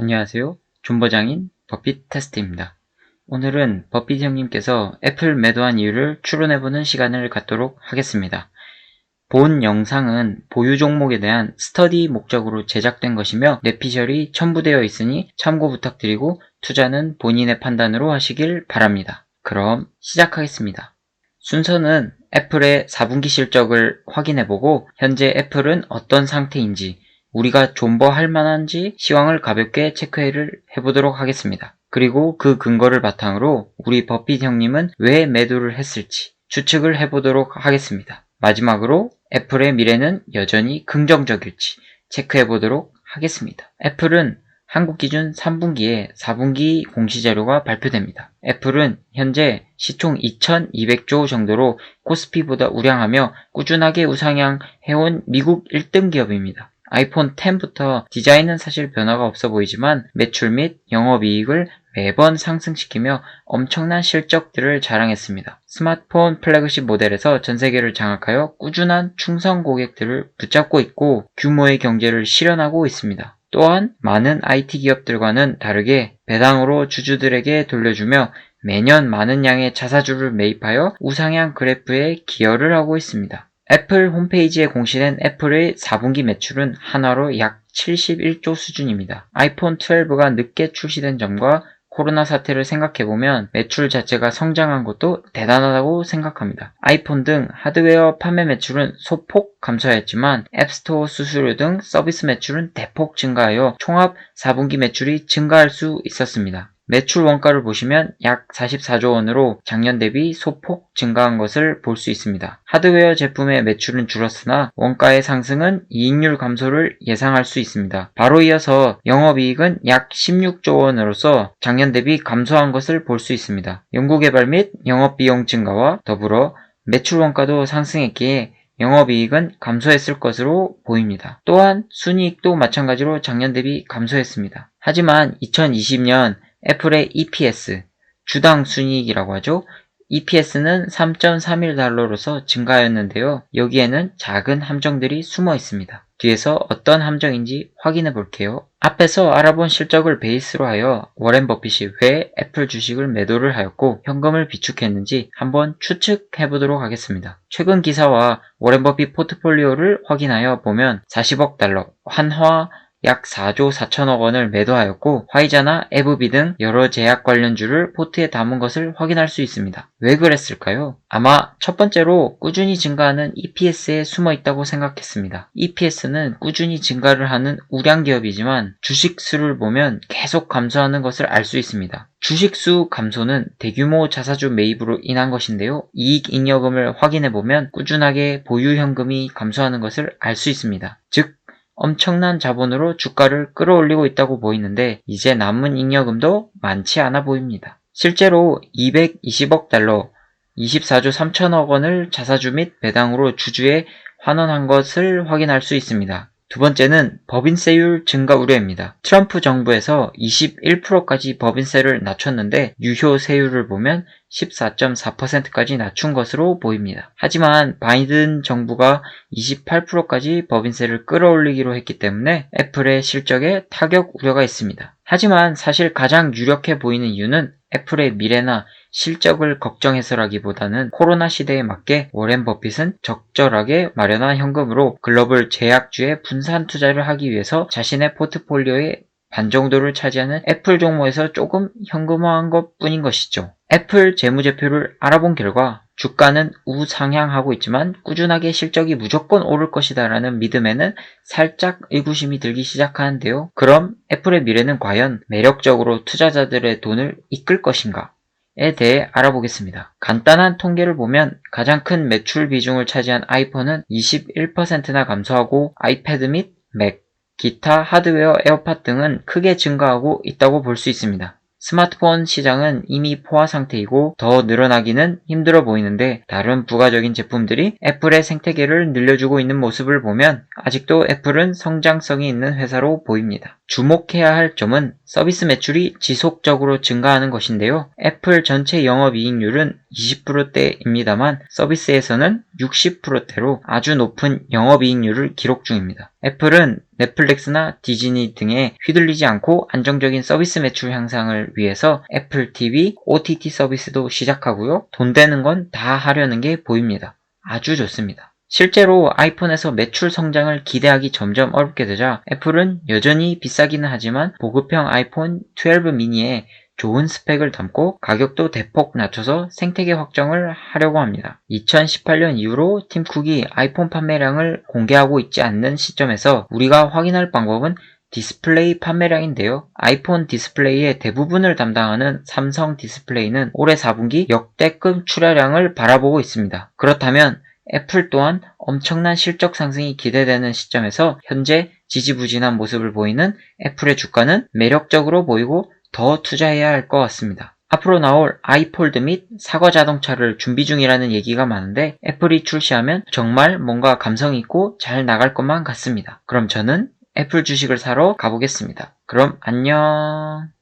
안녕하세요. 존버장인 버핏 테스트입니다. 오늘은 버핏 형님께서 애플 매도한 이유를 추론해보는 시간을 갖도록 하겠습니다. 본 영상은 보유 종목에 대한 스터디 목적으로 제작된 것이며 내피셜이 첨부되어 있으니 참고 부탁드리고 투자는 본인의 판단으로 하시길 바랍니다. 그럼 시작하겠습니다. 순서는 애플의 4분기 실적을 확인해보고 현재 애플은 어떤 상태인지 우리가 존버할 만한지 시황을 가볍게 체크를 해보도록 하겠습니다. 그리고 그 근거를 바탕으로 우리 버핏 형님은 왜 매도를 했을지 추측을 해보도록 하겠습니다. 마지막으로 애플의 미래는 여전히 긍정적일지 체크해보도록 하겠습니다. 애플은 한국 기준 3분기에 4분기 공시자료가 발표됩니다. 애플은 현재 시총 2200조 정도로 코스피보다 우량하며 꾸준하게 우상향해온 미국 1등 기업입니다. 아이폰 10부터 디자인은 사실 변화가 없어 보이지만 매출 및 영업이익을 매번 상승시키며 엄청난 실적들을 자랑했습니다. 스마트폰 플래그십 모델에서 전 세계를 장악하여 꾸준한 충성 고객들을 붙잡고 있고 규모의 경제를 실현하고 있습니다. 또한 많은 IT 기업들과는 다르게 배당으로 주주들에게 돌려주며 매년 많은 양의 자사주를 매입하여 우상향 그래프에 기여를 하고 있습니다. 애플 홈페이지에 공시된 애플의 4분기 매출은 한화로 약 71조 수준입니다. 아이폰 12가 늦게 출시된 점과 코로나 사태를 생각해보면 매출 자체가 성장한 것도 대단하다고 생각합니다. 아이폰 등 하드웨어 판매 매출은 소폭 감소했지만 앱스토어 수수료 등 서비스 매출은 대폭 증가하여 총합 4분기 매출이 증가할 수 있었습니다. 매출 원가를 보시면 약 44조 원으로 작년 대비 소폭 증가한 것을 볼 수 있습니다. 하드웨어 제품의 매출은 줄었으나 원가의 상승은 이익률 감소를 예상할 수 있습니다. 바로 이어서 영업이익은 약 16조 원으로서 작년 대비 감소한 것을 볼 수 있습니다. 연구개발 및 영업비용 증가와 더불어 매출 원가도 상승했기에 영업이익은 감소했을 것으로 보입니다. 또한 순이익도 마찬가지로 작년 대비 감소했습니다. 하지만 2020년 애플의 EPS, 주당 순이익이라고 하죠. EPS는 3.31달러로서 증가하였는데요. 여기에는 작은 함정들이 숨어 있습니다. 뒤에서 어떤 함정인지 확인해 볼게요. 앞에서 알아본 실적을 베이스로 하여 워렌 버핏이 왜 애플 주식을 매도를 하였고 현금을 비축했는지 한번 추측해 보도록 하겠습니다. 최근 기사와 워렌 버핏 포트폴리오를 확인하여 보면 40억 달러, 환화 약 4조 4천억 원을 매도하였고 화이자나 에브비 등 여러 제약 관련주를 포트에 담은 것을 확인할 수 있습니다. 왜 그랬을까요? 아마 첫 번째로 꾸준히 증가하는 EPS에 숨어 있다고 생각했습니다. EPS는 꾸준히 증가를 하는 우량 기업이지만 주식 수를 보면 계속 감소하는 것을 알 수 있습니다. 주식수 감소는 대규모 자사주 매입으로 인한 것인데요. 이익 잉여금을 확인해 보면 꾸준하게 보유 현금이 감소하는 것을 알 수 있습니다. 즉 엄청난 자본으로 주가를 끌어올리고 있다고 보이는데 이제 남은 잉여금도 많지 않아 보입니다. 실제로 220억 달러, 24조 3천억 원을 자사주 및 배당으로 주주에 환원한 것을 확인할 수 있습니다. 두 번째는 법인세율 증가 우려입니다. 트럼프 정부에서 21%까지 법인세를 낮췄는데 유효 세율을 보면 14.4%까지 낮춘 것으로 보입니다. 하지만 바이든 정부가 28%까지 법인세를 끌어올리기로 했기 때문에 애플의 실적에 타격 우려가 있습니다. 하지만 사실 가장 유력해 보이는 이유는 애플의 미래나 실적을 걱정해서라기보다는 코로나 시대에 맞게 워렌 버핏은 적절하게 마련한 현금으로 글로벌 제약주에 분산 투자를 하기 위해서 자신의 포트폴리오의 반 정도를 차지하는 애플 종목에서 조금 현금화한 것 뿐인 것이죠. 애플 재무제표를 알아본 결과 주가는 우상향하고 있지만 꾸준하게 실적이 무조건 오를 것이다 라는 믿음에는 살짝 의구심이 들기 시작하는데요. 그럼 애플의 미래는 과연 매력적으로 투자자들의 돈을 이끌 것인가? 에 대해 알아보겠습니다. 간단한 통계를 보면 가장 큰 매출 비중을 차지한 아이폰은 21%나 감소하고 아이패드 및 맥, 기타 하드웨어 에어팟 등은 크게 증가하고 있다고 볼 수 있습니다. 스마트폰 시장은 이미 포화 상태이고 더 늘어나기는 힘들어 보이는데 다른 부가적인 제품들이 애플의 생태계를 늘려주고 있는 모습을 보면 아직도 애플은 성장성이 있는 회사로 보입니다. 주목해야 할 점은 서비스 매출이 지속적으로 증가하는 것인데요. 애플 전체 영업이익률은 20%대입니다만 서비스에서는 60%대로 아주 높은 영업이익률을 기록 중입니다. 애플은 넷플릭스나 디즈니 등에 휘둘리지 않고 안정적인 서비스 매출 향상을 위해서 애플 TV, OTT 서비스도 시작하고요. 돈 되는 건 다 하려는 게 보입니다. 아주 좋습니다. 실제로 아이폰에서 매출 성장을 기대하기 점점 어렵게 되자 애플은 여전히 비싸기는 하지만 보급형 아이폰 12 미니에 좋은 스펙을 담고 가격도 대폭 낮춰서 생태계 확정을 하려고 합니다. 2018년 이후로 팀 쿡이 아이폰 판매량을 공개하고 있지 않는 시점에서 우리가 확인할 방법은 디스플레이 판매량인데요. 아이폰 디스플레이의 대부분을 담당하는 삼성 디스플레이는 올해 4분기 역대급 출하량을 바라보고 있습니다. 그렇다면 애플 또한 엄청난 실적 상승이 기대되는 시점에서 현재 지지부진한 모습을 보이는 애플의 주가는 매력적으로 보이고 더 투자해야 할 것 같습니다. 앞으로 나올 아이폴드 및 사과 자동차를 준비 중이라는 얘기가 많은데 애플이 출시하면 정말 뭔가 감성 있고 잘 나갈 것만 같습니다. 그럼 저는 애플 주식을 사러 가보겠습니다. 그럼 안녕.